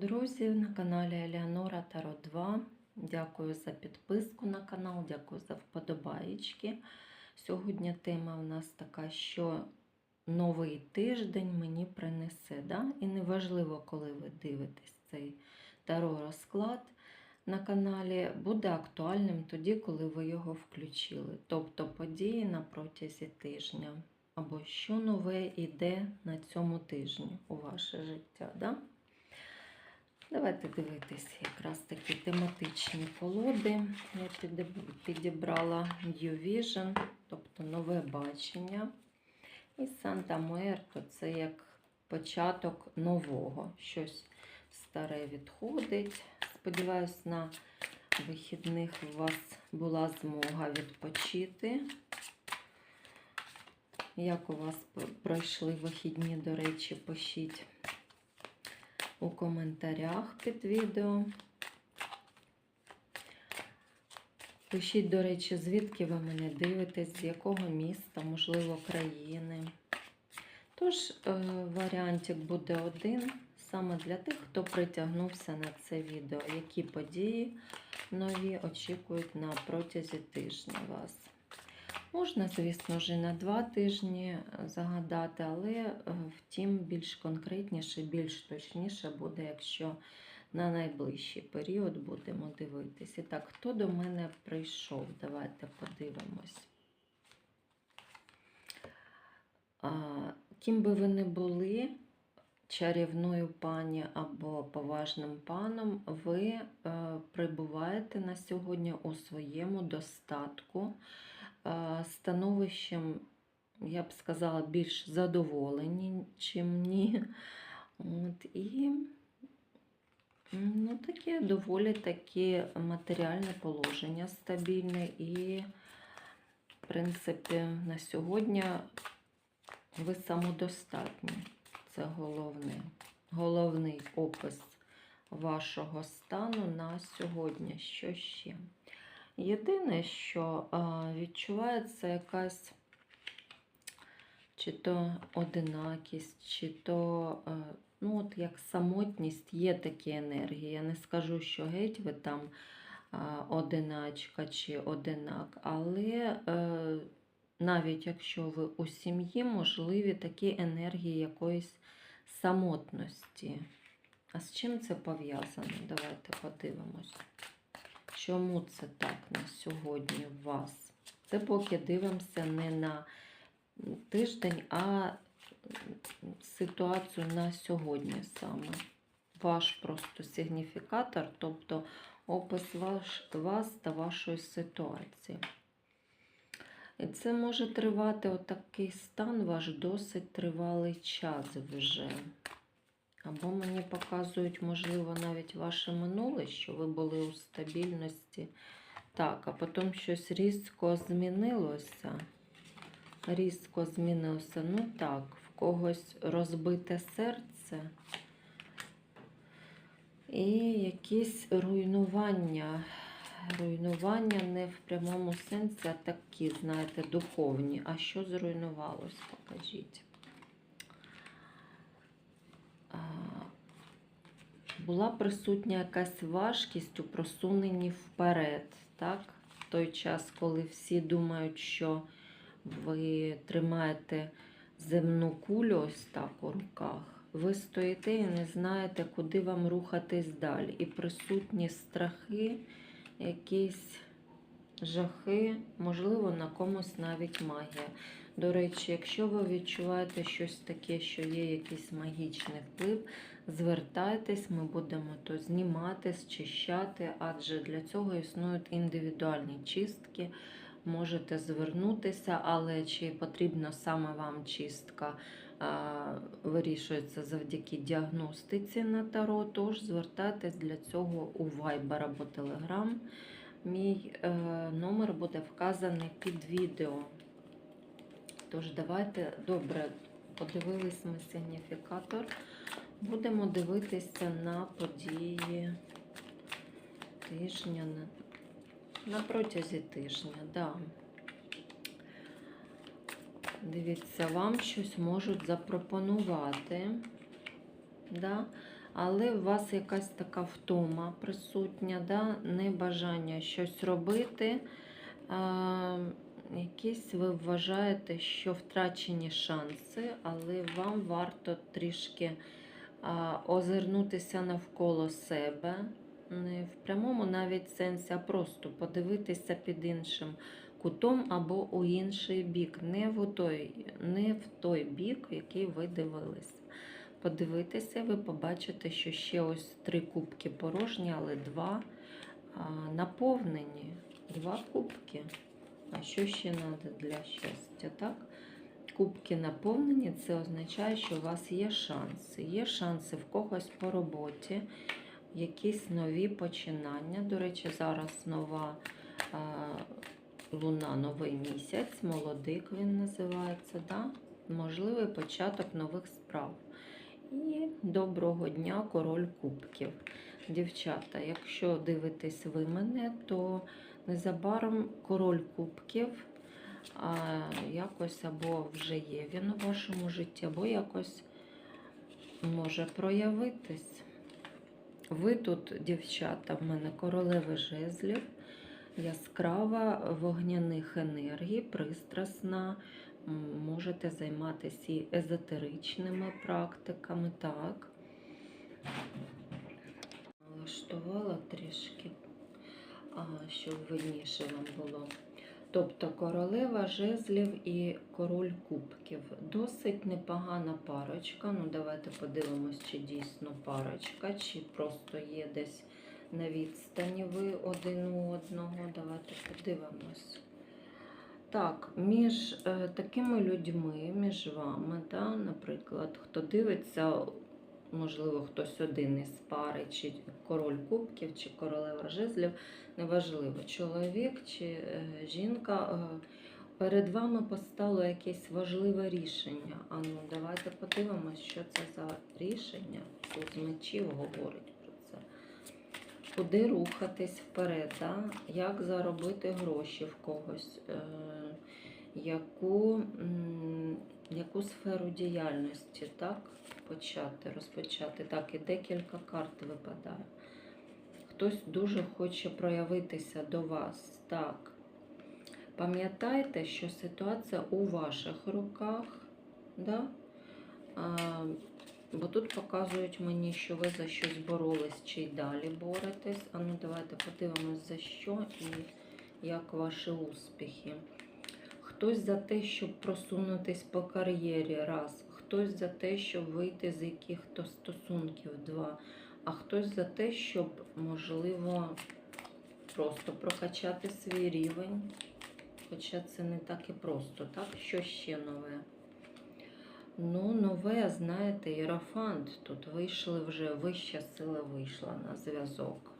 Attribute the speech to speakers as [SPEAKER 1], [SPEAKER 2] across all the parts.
[SPEAKER 1] друзі! На каналі Елеонора Таро 2. Дякую за підписку на канал, дякую за вподобаєчки. Сьогодні тема у нас така, що новий тиждень мені принесе. Да? І неважливо, коли ви дивитесь цей таро розклад на каналі, буде актуальним тоді, коли ви його включили. Тобто події на протязі тижня. Або що нове йде на цьому тижні у ваше життя. Да? Давайте дивитися якраз такі тематичні колоди. Я підібрала New Vision, тобто нове бачення. І Санта Муерто це як початок нового. Щось старе відходить. Сподіваюсь, на вихідних у вас була змога відпочити. Як у вас пройшли вихідні, до речі, пишіть у коментарях під відео. Пишіть, до речі, звідки ви мене дивитесь, з якого міста, можливо, країни. Тож, е, варіантик буде один саме для тих, хто притягнувся на це відео. Які події нові очікують на протязі тижня вас. Можна, звісно і на два тижні загадати, але е, втім, більш конкретніше, більш точніше буде, якщо на найближчий період будемо дивитись. І так, хто до мене прийшов? Давайте подивимось. Ким би ви не були, чарівною пані або поважним паном, ви е, прибуваєте на сьогодні у своєму достатку е, становищем, я б сказала, більш задоволені, чим ні. От, і ну, таке доволі таке матеріальне положення стабільне. І, в принципі, на сьогодні ви самодостатні. Це головне. Головний опис вашого стану на сьогодні. Що ще? Єдине, що відчувається якась чи то одинакість, чи то ну, от як самотність, є такі енергії. Я не скажу, що геть ви там одиначка чи одинак, але е, навіть якщо ви у сім'ї, можливі такі енергії якоїсь самотності. А з чим це пов'язано? Давайте подивимось. Чому це так на сьогодні у вас? Це поки дивимося не на тиждень, а ситуацію на сьогодні саме. Ваш просто сигніфікатор, тобто опис ваш, вас та вашої ситуації. І це може тривати отакий стан ваш досить тривалий час вже. Або мені показують, можливо, навіть ваше минуле, що ви були у стабільності. Так, а потім щось різко змінилося. Різко змінилося. Ну так, в когось розбите серце. І якісь руйнування. Руйнування не в прямому сенсі, а такі, знаєте, духовні. А що зруйнувалось? Покажіть. Була присутня якась важкість у просуненні вперед. так? В той час, коли всі думають, що ви тримаєте земну кулю ось так у руках, ви стоїте і не знаєте, куди вам рухатись далі. І присутні страхи, якісь жахи, можливо, на комусь навіть магія. До речі, якщо ви відчуваєте щось таке, що є якийсь магічний вплив, звертайтесь, ми будемо то знімати, зчищати, адже для цього існують індивідуальні чистки. Можете звернутися, але чи потрібна саме вам чистка, вирішується завдяки діагностиці на таро, тож звертайтесь для цього у Viber або Telegram. Мій е, номер буде вказаний під відео. Тож, давайте, добре, подивились ми сигніфікатор. Будемо дивитися на події тижня, на, протязі тижня, да. Дивіться, вам щось можуть запропонувати. Да? але у вас якась така втома присутня, да? небажання щось робити. Якісь ви вважаєте, що втрачені шанси, але вам варто трішки а, озирнутися навколо себе. Не в прямому навіть сенсі, а просто подивитися під іншим кутом або у інший бік, не в той, не в той бік, який ви дивилися. Подивитися, ви побачите, що ще ось три кубки порожні, але два а, наповнені. Два кубки. А що ще треба для щастя? Так? Кубки наповнені, це означає, що у вас є шанси. Є шанси в когось по роботі, якісь нові починання. До речі, зараз нова а, луна, новий місяць, молодик він називається. Да? Можливий початок нових справ. І доброго дня, король кубків. Дівчата, якщо дивитесь ви мене, то незабаром король кубків а, якось або вже є він у вашому житті, або якось може проявитись. Ви тут, дівчата, в мене королеви жезлів, яскрава вогняних енергій, пристрасна. Можете займатися і езотеричними практиками, так. Влаштувала трішки, щоб видніше вам було. Тобто королева жезлів і король кубків. Досить непогана парочка. Ну, давайте подивимось, чи дійсно парочка, чи просто є десь на відстані ви один у одного. Давайте подивимось. Так, між е, такими людьми, між вами, да, наприклад, хто дивиться, можливо, хтось один із пари, чи король кубків, чи королева жезлів, неважливо, чоловік чи е, жінка, е, перед вами постало якесь важливе рішення. А ну, давайте подивимось, що це за рішення. Тут мечів говорить про це. Куди рухатись вперед, да? як заробити гроші в когось, е, яку, яку сферу діяльності так, почати, розпочати. Так, і декілька карт випадає. Хтось дуже хоче проявитися до вас. Так. Пам'ятайте, що ситуація у ваших руках. Да? А, бо тут показують мені, що ви за щось боролись чи й далі боретесь. А ну давайте подивимось за що і як ваші успіхи. Хтось за те, щоб просунутись по кар'єрі, раз. Хтось за те, щоб вийти з яких-то стосунків, два. А хтось за те, щоб, можливо, просто прокачати свій рівень. Хоча це не так і просто, так? Що ще нове? Ну, нове, знаєте, Єрофант. Тут вийшли вже, вища сила вийшла на зв'язок.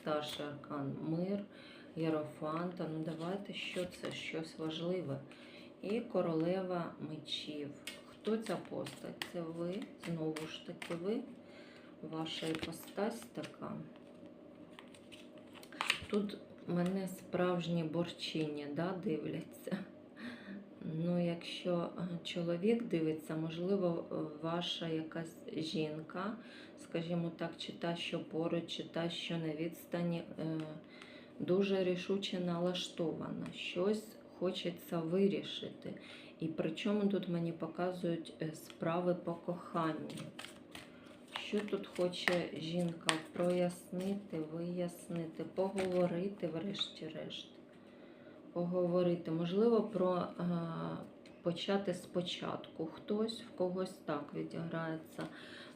[SPEAKER 1] Старший аркан мир, Єрофанта. Ну, давайте, що це? Щось важливе. І королева мечів. Хто ця постать? Це ви, знову ж таки, ви. Ваша іпостась така. Тут мене справжні борчині да, дивляться. Ну, якщо е, чоловік дивиться, можливо, ваша якась жінка, скажімо так, чи та, що поруч, чи та, що на відстані, е, дуже рішуче налаштована. Щось хочеться вирішити. І причому тут мені показують е, справи по коханню. Що тут хоче жінка прояснити, вияснити, поговорити, врешті-решт. Поговорити, можливо, про е, почати спочатку. Хтось в когось так відіграється,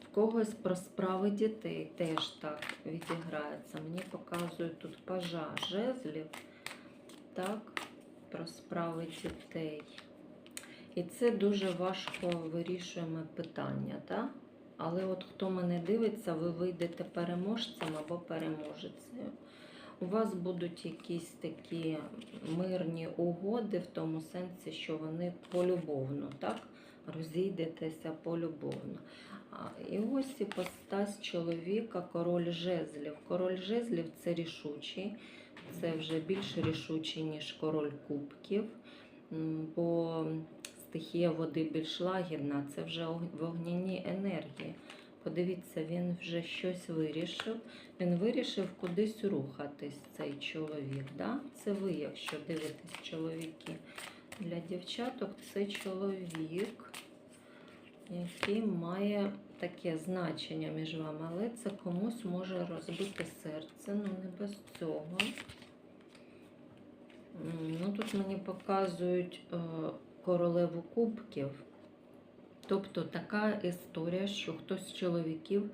[SPEAKER 1] в когось про справи дітей теж так відіграється. Мені показують тут пажа жезлів, так, про справи дітей. І це дуже важко вирішуємо питання, так? Але от хто мене дивиться, ви вийдете переможцем або переможецею. У вас будуть якісь такі мирні угоди в тому сенсі, що вони полюбовно, так? Розійдетеся полюбовно. І ось і постась чоловіка, король жезлів. Король жезлів це рішучий, це вже більш рішучий, ніж король кубків. Бо стихія води більш лагідна, це вже вогняні енергії. Подивіться, він вже щось вирішив. Він вирішив кудись рухатись, цей чоловік. Да? Це ви, якщо дивитесь чоловіки. Для дівчаток це чоловік, який має таке значення між вами, але це комусь може розбити серце, ну не без цього. Тут мені показують е, королеву кубків. Тобто така історія, що хтось з чоловіків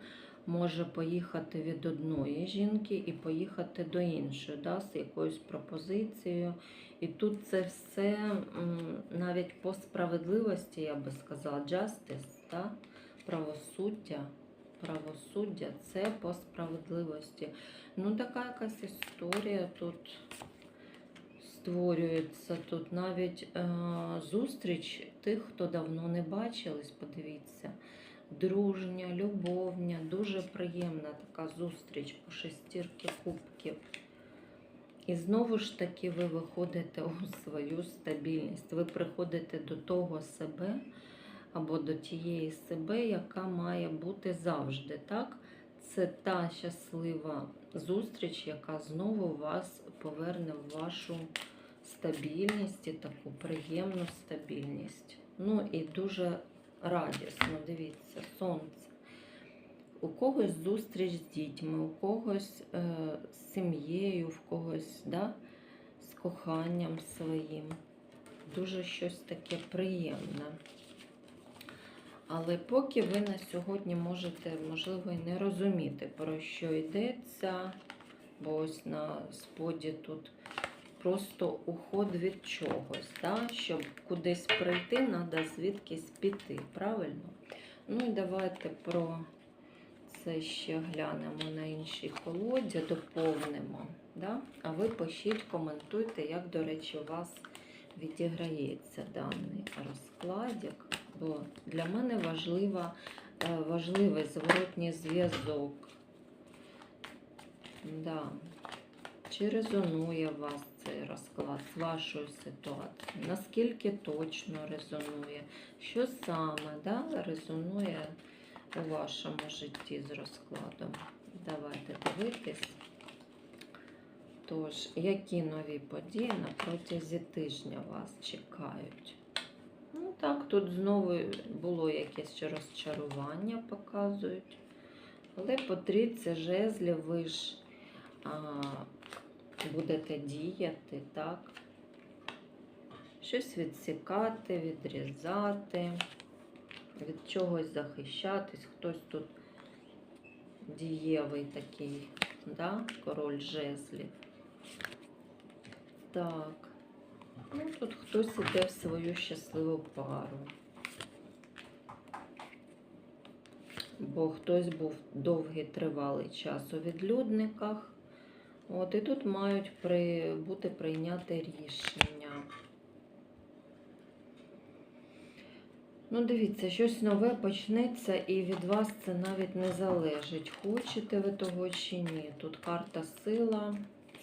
[SPEAKER 1] може поїхати від одної жінки і поїхати до іншої, да, з якоюсь пропозицією. І тут це все навіть по справедливості, я би сказала, justice, да? правосуддя. Правосуддя це по справедливості. Ну, така якась історія тут створюється. Тут навіть е, зустріч тих, хто давно не бачились, подивіться. Дружня, любовня, дуже приємна така зустріч по шестірки кубків. І знову ж таки ви виходите у свою стабільність. Ви приходите до того себе або до тієї себе, яка має бути завжди. Так? Це та щаслива зустріч, яка знову вас поверне в вашу стабільність і таку приємну стабільність. Ну і дуже радісно, дивіться, сонце. У когось зустріч з дітьми, у когось е, з сім'єю, в когось да, з коханням своїм. Дуже щось таке приємне. Але поки ви на сьогодні можете, можливо, і не розуміти, про що йдеться, бо ось на споді тут просто уход від чогось. Да? Щоб кудись прийти, треба звідкись піти. Правильно? Ну і давайте про це ще глянемо на іншій колоді, доповнимо. Да? А ви пишіть, коментуйте, як, до речі, у вас відіграється даний розкладик. Бо для мене важлива, е, важливий зворотній зв'язок. Да. Чи резонує вас цей розклад з вашою ситуацією? Наскільки точно резонує? Що саме да, резонує у вашому житті з розкладом? Давайте дивитись. Тож, які нові події на протязі тижня вас чекають? Ну так, тут знову було якесь розчарування, показують. Але по трійці жезлів ви ж а, будете діяти, так? Щось відсікати, відрізати, від чогось захищатись. Хтось тут дієвий такий, да? король жезлів. Так. Ну, тут хтось іде в свою щасливу пару. Бо хтось був довгий тривалий час у відлюдниках. От, і тут мають при, бути прийняте рішення. Ну, дивіться, щось нове почнеться, і від вас це навіть не залежить. Хочете ви того чи ні. Тут карта сила.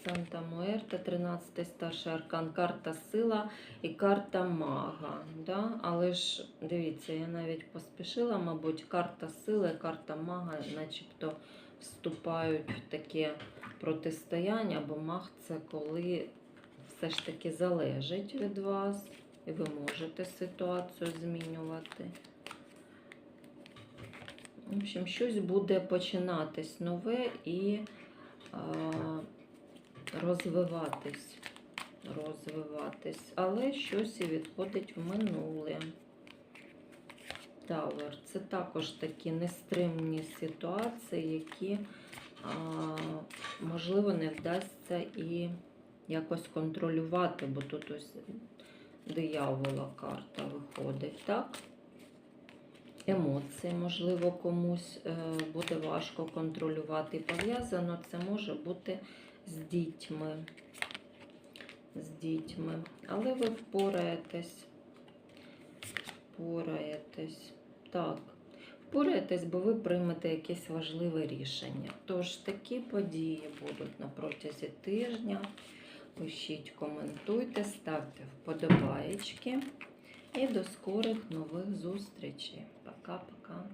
[SPEAKER 1] Санта Муерта, 13 старший аркан, карта сила і карта мага. Да? Але ж дивіться, я навіть поспішила, мабуть, карта сили, карта мага, начебто вступають в таке протистояння, бо маг це коли все ж таки залежить від вас, і ви можете ситуацію змінювати. В общем, щось буде починатись нове і. Розвиватись, розвиватись, але щось і відходить в минуле. Тавер. Це також такі нестримні ситуації, які, можливо, не вдасться і якось контролювати, бо тут ось диявола карта виходить, так? Емоції, можливо, комусь е, буде важко контролювати. Пов'язано це може бути з дітьми. З дітьми. Але ви впораєтесь. Впораєтесь. Так. Впораєтесь, бо ви приймете якесь важливе рішення. Тож такі події будуть на протязі тижня. Пишіть, коментуйте, ставте вподобаєчки. І до скорих нових зустрічей. Пока-пока.